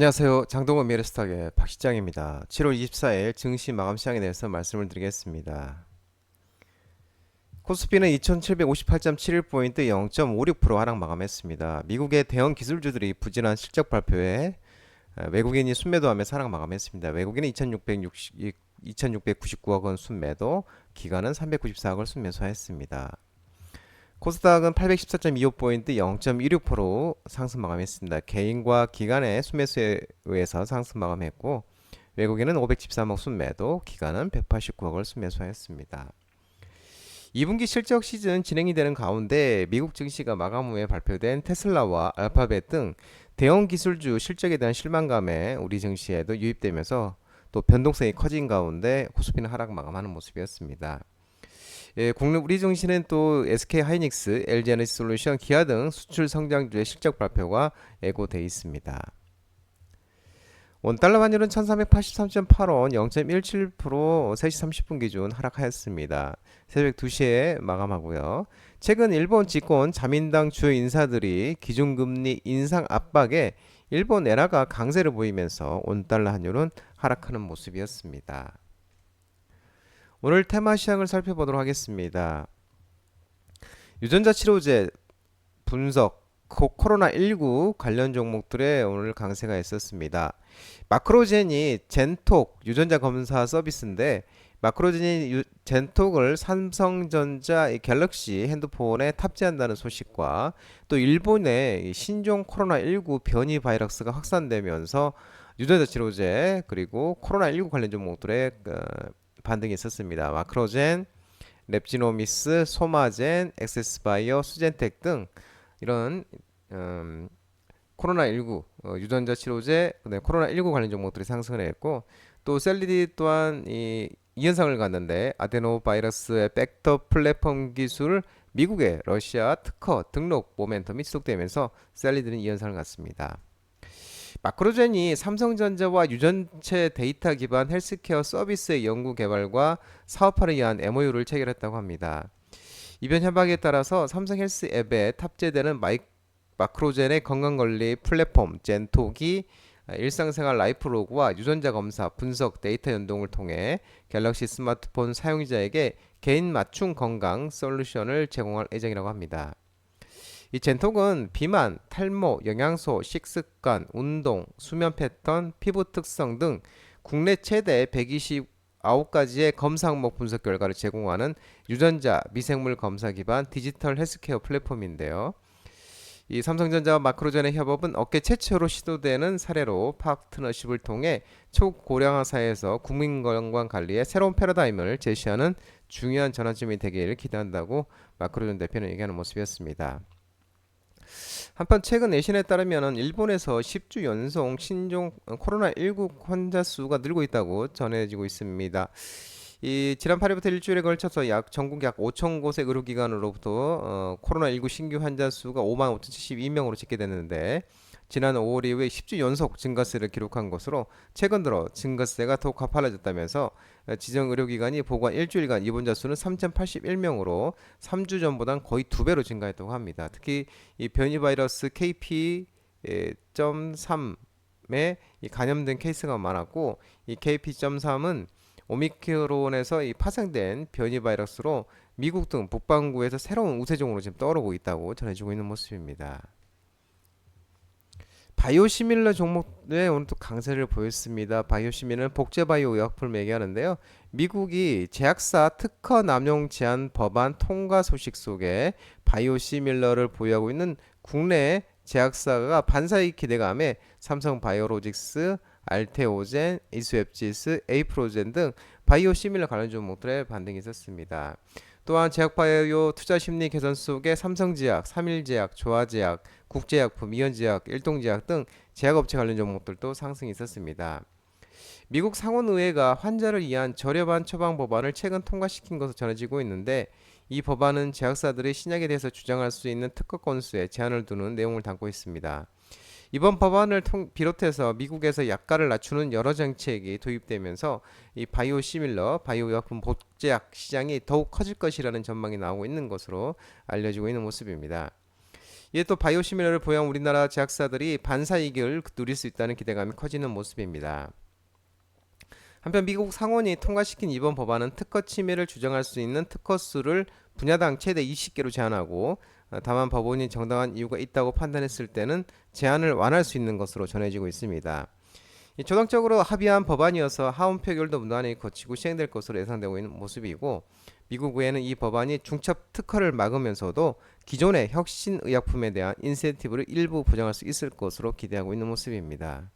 안녕하세요. 장동건 미래스탁의 박 시장입니다. 7월 24일 증시 마감 시장에 대해서 말씀을 드리겠습니다. 코스피는 2758.71포인트 0.56% 하락 마감했습니다. 미국의 대형 기술주들이 부진한 실적 발표에 어, 외국인이 순매도하며 하락 마감했습니다. 외국인은 2660, 2699억 원 순매도, 기관은 394억 원 순매수했습니다. 코스닥은 814.25포인트 0.16% 상승 마감했습니다. 개인과 기관의 순매수에 의해서 상승 마감했고 외국인은 513억 순매도, 기관은 189억을 순매수했습니다. 2분기 실적 시즌 진행이 되는 가운데 미국 증시가 마감 후에 발표된 테슬라와 알파벳 등 대형 기술주 실적에 대한 실망감에 우리 증시에도 유입되면서 또 변동성이 커진 가운데 코스피는 하락 마감하는 모습이었습니다. 예, 국내 우리 증시는 또 SK 하이닉스, LG 에너지 솔루션, 기아 등 수출 성장주의 실적 발표가 예고돼 있습니다. 원달러 환율은 1383.8원 0.17% 3시 30분 기준 하락하였습니다. 새벽 2시에 마감하고요. 최근 일본 집권 자민당 주요 인사들이 기준금리 인상 압박에 일본 엔화가 강세를 보이면서 원달러 환율은 하락하는 모습이었습니다. 오늘 테마 시황을 살펴보도록 하겠습니다. 유전자 치료제 분석 코- 코로나19 관련 종목들의 오늘 강세가 있었습니다. 마크로젠이 젠톡 유전자 검사 서비스인데 마크로젠이 유- 젠톡을 삼성전자 이 갤럭시 핸드폰에 탑재한다는 소식과 또 일본의 이 신종 코로나19 변이 바이러스가 확산되면서 유전자 치료제 그리고 코로나19 관련 종목들의 어, 반등이 있었습니다. 마크로젠, 랩지노미스, 소마젠, 엑세스바이오, 수젠텍 등 이런 음, 코로나19 어, 유전자 치료제, 그다음에 코로나19 관련 종목들이 상승을 했고 또 셀리디 또한 이 이 현상을 갔는데 아데노 바이러스의 벡터 플랫폼 기술 미국의 러시아 특허 등록 모멘텀이 지속되면서 셀리드는 이 현상을 갔습니다. 마크로젠이 삼성전자와 유전체 데이터 기반 헬스케어 서비스의 연구 개발과 사업화를 위한 MOU를 체결했다고 합니다. 이변 협약에 따라서 삼성 헬스 앱에 탑재되는 마이, 마크로젠의 건강관리 플랫폼 젠톡이 일상생활 라이프로그와 유전자 검사, 분석, 데이터 연동을 통해 갤럭시 스마트폰 사용자에게 개인 맞춤 건강 솔루션을 제공할 예정이라고 합니다. 이 젠톡은 비만, 탈모, 영양소, 식습관, 운동, 수면 패턴, 피부 특성 등 국내 최대 129가지의 검사 항목 분석 결과를 제공하는 유전자 미생물 검사 기반 디지털 헬스케어 플랫폼인데요. 이 삼성전자와 마크로젠의 협업은 업계 최초로 시도되는 사례로 파트너십을 통해 초고령화 사회에서 국민 건강 관리의 새로운 패러다임을 제시하는 중요한 전환점이 되기를 기대한다고 마크로젠 대표는 얘기하는 모습이었습니다. 한편 최근 내신에 따르면 일본에서 10주 연속 신종 코로나19 환자 수가 늘고 있다고 전해지고 있습니다. 이 지난 8일부터 일주일에 걸쳐서 약 전국 약 5천 곳의 의료기관으로부터 어, 코로나19 신규 환자 수가 5만 5,072명으로 집계됐는데 지난 5월 이후에 10주 연속 증가세를 기록한 것으로 최근 들어 증가세가 더욱 가팔라졌다면서 어, 지정 의료기관이 보관 일주일간 입원자 수는 3,081명으로 3주 전보단 거의 두 배로 증가했다고 합니다. 특히 이 변이 바이러스 KP.3에 이 감염된 케이스가 많았고 이 KP.3은 오미크론에서 이 파생된 변이 바이러스로 미국 등 북반구에서 새로운 우세종으로 지금 떠오르고 있다고 전해지고 있는 모습입니다. 바이오시밀러 종목에 오늘 또 강세를 보였습니다. 바이오시밀러는 복제바이오 의약품을 매개하는데요. 미국이 제약사 특허 남용 제한 법안 통과 소식 속에 바이오시밀러를 보유하고 있는 국내 제약사가 반사의 기대감에 삼성 바이오로직스, 알테오젠, 이수앱지스, 에이프로젠 등 바이오시밀러 관련 종목들의 반등이 있었습니다. 또한 제약바이오 투자 심리 개선 속에 삼성제약, 삼일제약, 조화제약, 국제약품, 이현제약, 일동제약 등 제약업체 관련 종목들도 상승이 있었습니다. 미국 상원의회가 환자를 위한 저렴한 처방 법안을 최근 통과시킨 것으로 전해지고 있는데 이 법안은 제약사들이 신약에 대해서 주장할 수 있는 특허 건수에 제한을 두는 내용을 담고 있습니다. 이번 법안을 통, 비롯해서 미국에서 약가를 낮추는 여러 정책이 도입되면서 이 바이오 시밀러, 바이오 약품 복제약 시장이 더욱 커질 것이라는 전망이 나오고 있는 것으로 알려지고 있는 모습입니다. 이에 또 바이오 시밀러를 보유한 우리나라 제약사들이 반사 이익을 누릴 수 있다는 기대감이 커지는 모습입니다. 한편 미국 상원이 통과시킨 이번 법안은 특허 침해를 주장할 수 있는 특허 수를 분야당 최대 20개로 제한하고 어, 다만 법원이 정당한 이유가 있다고 판단했을 때는 제한을 완화할 수 있는 것으로 전해지고 있습니다. 이 조당적으로 합의한 법안이어서 하원 표결도 무난히 거치고 시행될 것으로 예상되고 있는 모습이고 미국 의회는 이 법안이 중첩 특허를 막으면서도 기존의 혁신 의약품에 대한 인센티브를 일부 보장할 수 있을 것으로 기대하고 있는 모습입니다.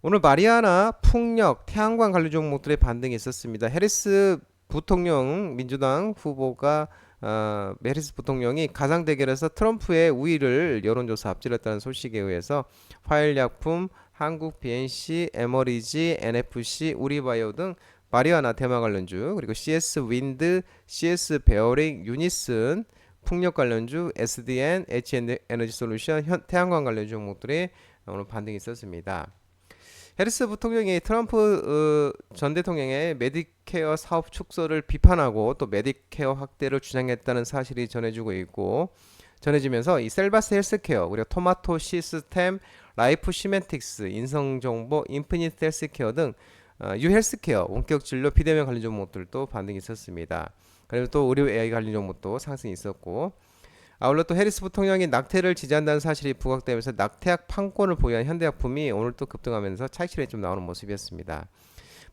오늘 마리아나, 풍력, 태양광 관련 종목들의 반등이 있었습니다. 해리스 부통령 민주당 후보가 어, 해리스 부통령이 가상 대결에서 트럼프의 우위를 여론조사 앞질렀다는 소식에 의해서 화일약품, 한국 BNC, 에머리지, NFC, 우리바이오 등 마리아나 테마 관련주 그리고 CS 윈드, CS 베어링, 유니슨 풍력 관련주, SDN, H&N 에너지 솔루션, 현, 태양광 관련 종목들이 오늘 반등이 있었습니다. 해리스 부통령이 트럼프 어, 전 대통령의 메디케어 사업 축소를 비판하고 또 메디케어 확대를 주장했다는 사실이 전해지고 있고 전해지면서 이 셀바스 헬스케어 그리고 토마토 시스템, 라이프 시멘틱스, 인성정보, 인피니트 헬스케어 등 어, 유헬스케어, 원격 진료, 비대면 관련 종목들도 반등이 있었습니다. 그리고 또 의료 AI 관련 종목도 상승이 있었고 아울러 또 해리스 부통령이 낙태를 지지한다는 사실이 부각되면서 낙태약 판권을 보유한 현대약품이 오늘 또 급등하면서 차익실에 좀 나오는 모습이었습니다.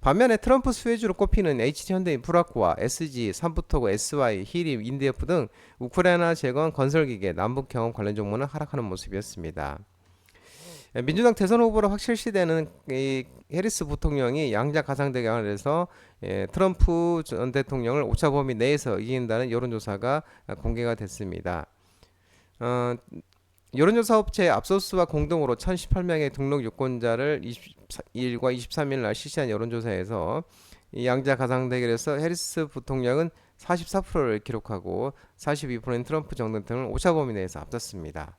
반면에 트럼프 수혜주로 꼽히는 HT현대인 프라코와 SG, 삼부토고, SY, 히림, 인디에프 등 우크라이나 재건 건설기계, 남북 경험 관련 종목은 하락하는 모습이었습니다. 민주당 대선 후보로 확실시되는 이 해리스 부통령이 양자 가상 대결에서 예, 트럼프 전 대통령을 오차 범위 내에서 이긴다는 여론조사가 공개가 됐습니다. 어, 여론조사 업체 압소스와 공동으로 1,018명의 등록 유권자를 22일과 23일 날 실시한 여론조사에서 이 양자 가상 대결에서 해리스 부통령은 44%를 기록하고 42%인 트럼프 전 대통령을 오차 범위 내에서 앞섰습니다.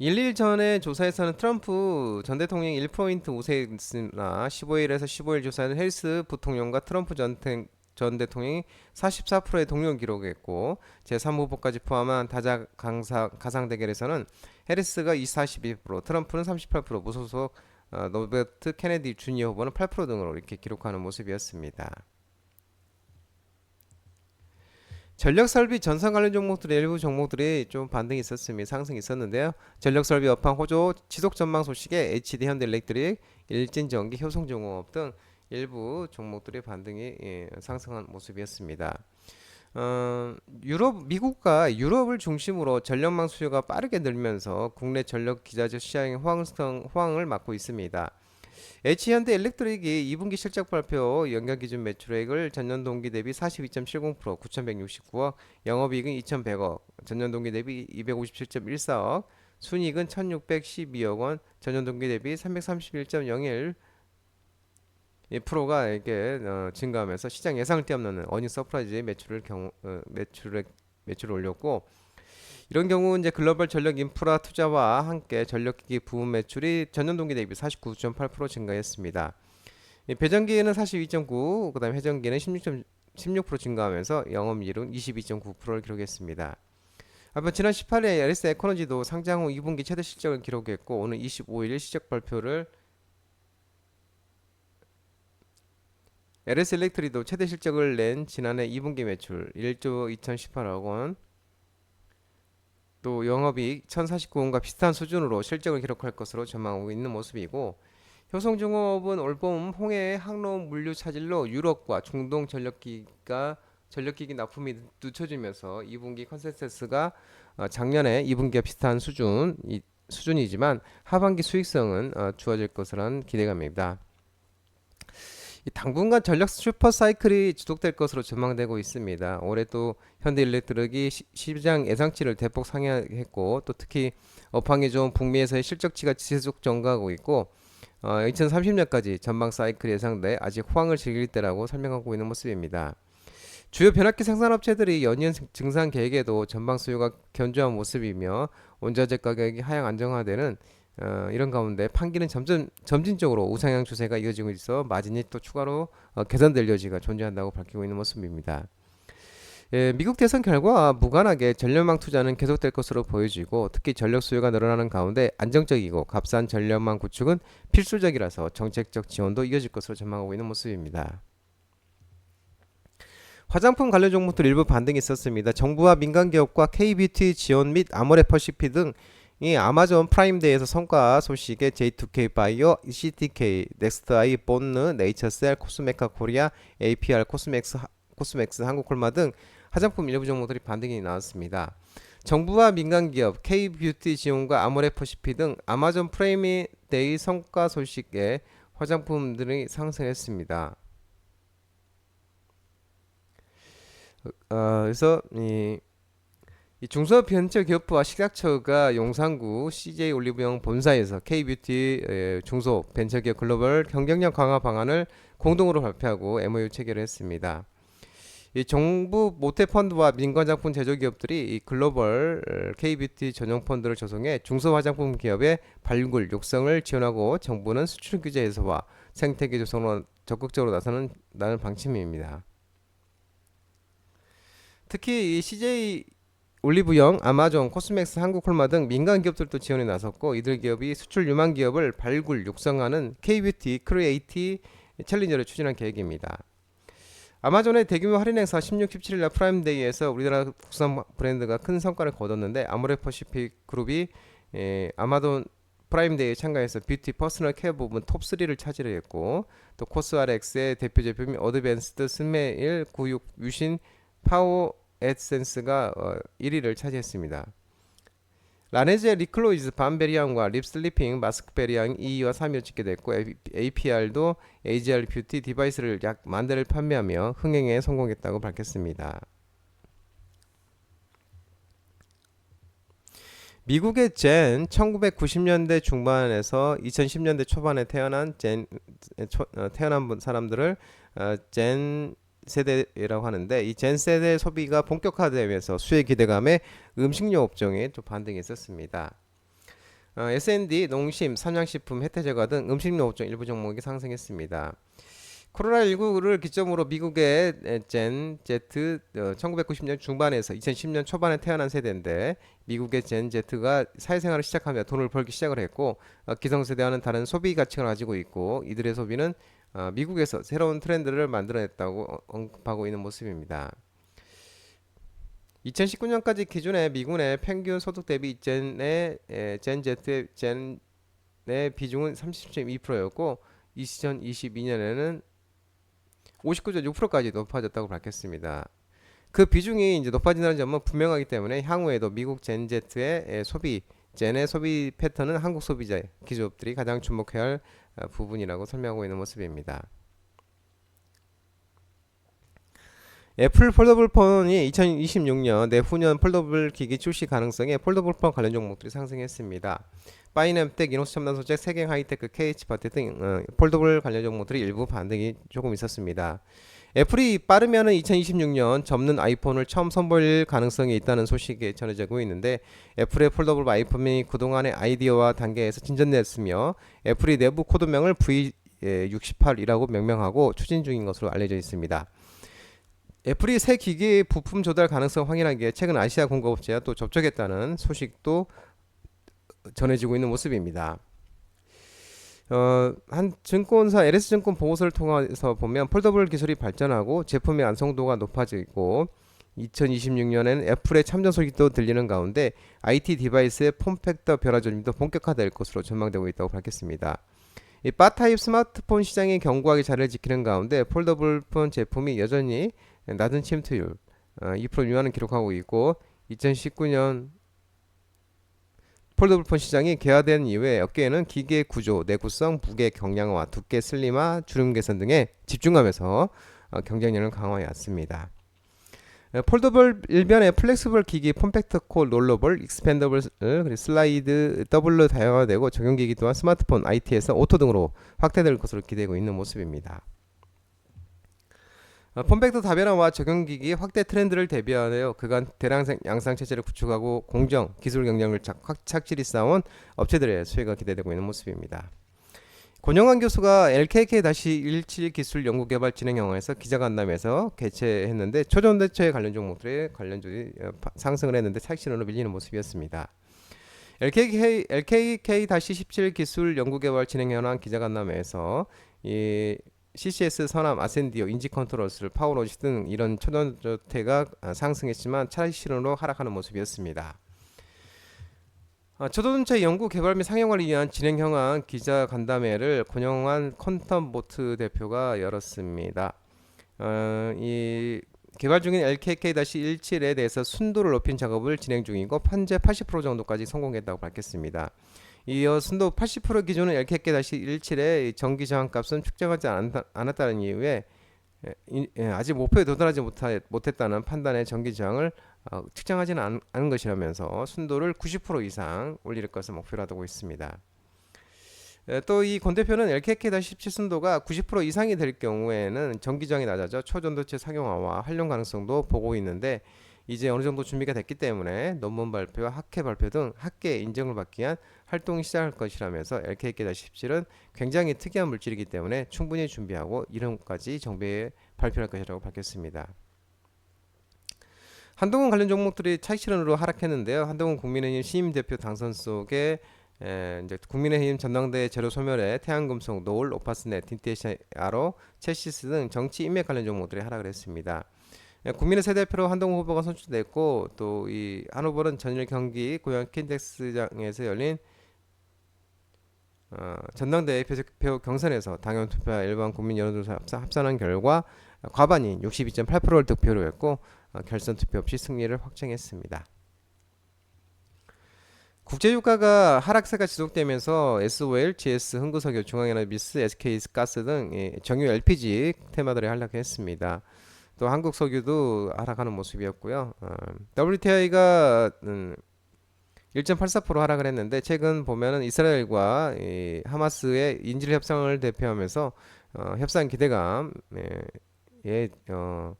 1일 전에 조사에서는 트럼프 전 대통령이 1포인트 우세했으나 15일에서 15일 조사는 헬스 부통령과 트럼프 전, 대, 전 대통령이 44%의 동료를 기록했고 제3 후보까지 포함한 다자 강사, 가상 대결에서는 해리스가 42%, 트럼프는 38%, 무소속 어, 노베트 케네디 주니어 후보는 8% 등으로 이렇게 기록하는 모습이었습니다. 전력 설비 전선 관련 종목들의 일부 종목들이 좀 반등이 있었습니다. 상승이 있었는데요. 전력 설비 업황 호조 지속 전망 소식에 HD 현대일렉트릭, 일진전기, 효성중공업 등 일부 종목들의 반등이 예, 상승한 모습이었습니다. 어, 유럽 미국과 유럽을 중심으로 전력망 수요가 빠르게 늘면서 국내 전력 기자재 시장의 호황성 호황을 맞고 있습니다. H현대 일렉트릭이 2분기 실적 발표 연간 기준 매출액을 전년 동기 대비 42.70% 9,169억, 영업이익은 2,100억, 전년 동기 대비 257.14억, 순이익은 1,612억 원, 전년 동기 대비 331.01 프로가 이게 어, 증가하면서 시장 예상을 뛰어넘는 어닝 서프라이즈의 매출을 경우 어, 매출액 매출을 올렸고 이런 경우 이제 글로벌 전력 인프라 투자와 함께 전력기기 부분 매출이 전년 동기 대비 49.8% 증가했습니다. 배전기에는 42.9, 그다음에 회전기는 16. 16% 증가하면서 영업이익은 22.9%를 기록했습니다. 한편 지난 18일 LS 에코너지도 상장 후 2분기 최대 실적을 기록했고 오늘 25일 실적 발표를 LS 일렉트리도 최대 실적을 낸 지난해 2분기 매출 1조 2018억 원, 또 영업이익 1049원과 비슷한 수준으로 실적을 기록할 것으로 전망하고 있는 모습이고 효성중공업은 올봄 홍해 항로 물류 차질로 유럽과 중동 전력기가 전력기기 납품이 늦춰지면서 2분기 컨센서스가 어, 작년에 2분기와 비슷한 수준 이, 수준이지만 하반기 수익성은 어, 주어질 것이라는 기대감입니다. 당분간 전력 슈퍼 사이클이 지속될 것으로 전망되고 있습니다. 올해 또 현대일렉트릭이 시장 예상치를 대폭 상회했고 또 특히 업황이 좋은 북미에서의 실적치가 지속 증가하고 있고 어, 2030년까지 전망 사이클 예상돼 아직 호황을 즐길 때라고 설명하고 있는 모습입니다. 주요 변압기 생산업체들이 연이은 증산 계획에도 전방 수요가 견조한 모습이며 원자재 가격이 하향 안정화되는 어, 이런 가운데 판기는 점점 점진적으로 우상향 추세가 이어지고 있어 마진이 또 추가로 어, 개선될 여지가 존재한다고 밝히고 있는 모습입니다. 예, 미국 대선 결과와 무관하게 전력망 투자는 계속될 것으로 보여지고 특히 전력 수요가 늘어나는 가운데 안정적이고 값싼 전력망 구축은 필수적이라서 정책적 지원도 이어질 것으로 전망하고 있는 모습입니다. 화장품 관련 종목들 일부 반등이 있었습니다. 정부와 민간 기업과 K뷰티 지원 및 아모레퍼시피 등 이 아마존 프라임데이에서 성과 소식에 J2K 바이오, CTK, 넥스트아이, 본느, 네이처셀, 코스메카 코리아, APR, 코스맥스, 코스맥스, 한국콜마 등 화장품 일부 종목들이 반등이 나왔습니다. 정부와 민간 기업, K뷰티 지원과 아모레퍼시피 등 아마존 프라임데이 성과 소식에 화장품들이 상승했습니다. 어, 그래서 이, 이 중소벤처기업부와 식약처가 용산구 CJ 올리브영 본사에서 K뷰티 에, 중소 벤처기업 글로벌 경쟁력 강화 방안을 공동으로 발표하고 MOU 체결을 했습니다. 이 정부 모태 펀드와 민간 작품 제조 기업들이 이 글로벌 어, K뷰티 전용 펀드를 조성해 중소 화장품 기업의 발굴 육성을 지원하고 정부는 수출 규제 해소와 생태계 조성으로 적극적으로 나서는 방침입니다. 특히 이 CJ 올리브영, 아마존, 코스맥스, 한국콜마 등 민간 기업들도 지원에 나섰고 이들 기업이 수출 유망 기업을 발굴 육성하는 K뷰티 크리에이티 챌린저를 추진한 계획입니다. 아마존의 대규모 할인 행사 16, 17일 날 프라임데이에서 우리나라 국산 브랜드가 큰 성과를 거뒀는데 아모레퍼시픽 그룹이 에, 아마존 프라임데이에 참가해서 뷰티 퍼스널 케어 부분 톱3를 차지했고 또 코스RX의 대표 제품인 어드밴스드 스메일 96 유신 파워 에센스가 어, 1위를 차지했습니다. 라네즈의 리클로이즈 밤베리앙과 립슬리핑 마스크베리앙 2위와 3위를 찍게 됐고 APR도 AGR 뷰티 디바이스를 약 만 대를 판매하며 흥행에 성공했다고 밝혔습니다. 미국의 젠 1990년대 중반에서 2010년대 초반에 태어난 젠 초, 어, 태어난 사람들을 어, 젠 세대라고 하는데 이 젠 세대 소비가 본격화되면서 수혜 기대감에 음식료 업종에 또 반등이 있었습니다. 어, S&D, 농심, 삼양식품, 혜태제과 등 음식료 업종 일부 종목이 상승했습니다. 코로나19를 기점으로 미국의 젠 어, 1990년 중반에서 2010년 초반에 태어난 세대인데 미국의 젠 Z가 사회생활을 시작하며 돈을 벌기 시작을 했고 어, 기성세대와는 다른 소비 가치를 가지고 있고 이들의 소비는 어, 미국에서 새로운 트렌드를 만들어냈다고 언급하고 있는 모습입니다. 2019년까지 기준의 미군의 평균 소득 대비 젠의 젠 Z의 젠의 비중은 30.2%였고 2022년에는 59.6%까지 높아졌다고 밝혔습니다. 그 비중이 이제 높아진다는 점은 분명하기 때문에 향후에도 미국 젠 Z의 소비 젠의 소비 패턴은 한국 소비자 기업들이 가장 주목해야 할 어, 부분이라고 설명하고 있는 모습입니다. 애플 폴더블 폰이 2026년 내후년 폴더블 기기 출시 가능성에 폴더블 폰 관련 종목들이 상승했습니다. 파이넘텍, 이노스 첨단 소재, 세경 하이테크, KH바테 등 어, 폴더블 관련 종목들이 일부 반등이 조금 있었습니다. 애플이 빠르면 2026년 접는 아이폰을 처음 선보일 가능성이 있다는 소식이 전해지고 있는데 애플의 폴더블 아이폰이 그동안의 아이디어와 단계에서 진전됐으며 애플이 내부 코드명을 V68이라고 명명하고 추진 중인 것으로 알려져 있습니다. 애플이 새 기기 부품 조달 가능성 확인하기에 최근 아시아 공급업체와 또 접촉했다는 소식도 전해지고 있는 모습입니다. 어, 한 증권사 LS증권 보고서를 통해서 보면 폴더블 기술이 발전하고 제품의 안성도가 높아지고 2026년에는 애플의 참전 소식도 들리는 가운데 IT 디바이스의 폼팩터 변화 조짐도 본격화될 것으로 전망되고 있다고 밝혔습니다. 이 바타입 스마트폰 시장이 견고하게 자리를 지키는 가운데 폴더블 폰 제품이 여전히 낮은 침투율 어, 2% 미만을 기록하고 있고 2019년 폴더블폰 시장이 개화된 이후에 업계에는 기계 구조, 내구성, 무게 경량화, 두께 슬림화, 주름 개선 등에 집중하면서 어, 경쟁력을 강화해 왔습니다. 어, 폴더블 일변의 플렉스블 기기 폼팩트 코 롤러블 익스펜더블 그리고 슬라이드 더블로 다양화되고 적용기기 또한 스마트폰, IT에서 오토 등으로 확대될 것으로 기대고 있는 모습입니다. 어, 폼팩터 다변화와 적용기기 확대 트렌드를 대비하여 그간 대량 양상 체제를 구축하고 공정, 기술 경쟁을 착, 착실히 쌓아온 업체들의 수혜가 기대되고 있는 모습입니다. 권영환 교수가 LKK-17 기술 연구개발 진행영화에서 기자간담회에서 개최했는데 초전대처에 관련 종목들의 관련주들이 어, 바- 상승을 했는데 차익실현으로 밀리는 모습이었습니다. LKK, LKK-17 기술 연구개발 진행현황 기자간담회에서 이 CCS 선암 아센디오 인지 컨트롤스 파워로지 등 이런 초전저태가 아, 상승했지만 차익실현으로 하락하는 모습이었습니다. 아, 초전체 연구 개발 및 상용화를 위한 진행 형황 기자 간담회를 권영환 컨텀보트 대표가 열었습니다. 어, 이 개발 중인 LKK-17에 대해서 순도를 높인 작업을 진행 중이고 현재 80% 정도까지 성공했다고 밝혔습니다. 이어 순도 80% 기준은 LKK-17의 전기 저항값은 측정하지 않았다, 않았다는 이유에 예, 이- 예, 아직 목표에 도달하지 못했다는 판단의 전기 저항을 어, 측정하지는 않, 않은 것이라면서 순도를 90% 이상 올릴 것을 목표로 두고 있습니다. 또이 권 대표는 LKK-17 순도가 90% 이상이 될 경우에는 전기장이 낮아져 초전도체 상용화와 활용 가능성도 보고 있는데 이제 어느 정도 준비가 됐기 때문에 논문 발표와 학회 발표 등 학계 인정을 받기 위한 활동이 시작할 것이라면서 LKK-17은 굉장히 특이한 물질이기 때문에 충분히 준비하고 이름까지 정비에 발표할 것이라고 밝혔습니다. 한동훈 관련 종목들이 차익 실현으로 하락했는데요. 한동훈 국민의힘 신임 대표 당선 속에 에, 이제 국민의힘 전당대 재료 소멸에 태양금속, 노을, 오파스넷, 딘테시아로, 체시스 등 정치 인맥 관련 종목들이 하락을 했습니다. 예, 국민의 새 대표로 한동훈 후보가 선출됐고 또 이 한 후보는 전일 경기 고양 킨텍스장에서 열린 어, 전당대 대표 경선에서 당원 투표와 일반 국민 여론조사 합산, 합산 한 결과 과반인 62.8%를 득표로 했고 어, 결선 투표 없이 승리를 확정했습니다. 국제유가가 하락세가 지속되면서 SOL, GS, 흥구석유, 중앙에너비스, SK가스 등이 정유 LPG 테마들이 하락했습니다. 또 한국 석유도 하락하는 모습이었고요. 어, WTI가 음, 1.84% 하락을 했는데 최근 보면은 이스라엘과 이 하마스의 인질 협상을 대표하면서 어, 협상 기대감 예, 어,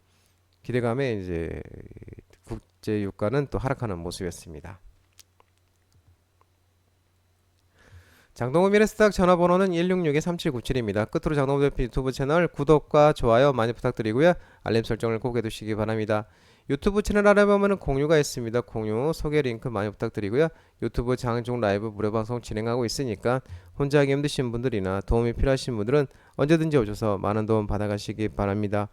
기대감에 이제 국제 유가는 또 하락하는 모습이었습니다. 장동호 미래스탁 전화번호는 166-3797입니다. 끝으로 장동호 대표 유튜브 채널 구독과 좋아요 많이 부탁드리고요. 알림 설정을 꼭 해두시기 바랍니다. 유튜브 채널 알아보면 공유가 있습니다. 공유 소개 링크 많이 부탁드리고요. 유튜브 장종 라이브 무료 방송 진행하고 있으니까 혼자 하기 힘드신 분들이나 도움이 필요하신 분들은 언제든지 오셔서 많은 도움 받아가시기 바랍니다.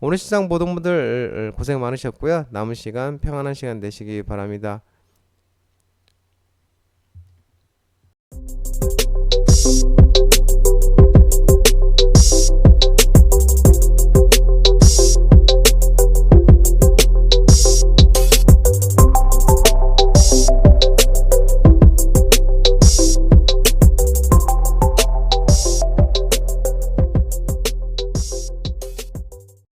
오늘 시장 모든 분들 고생 많으셨고요. 남은 시간 평안한 시간 되시기 바랍니다.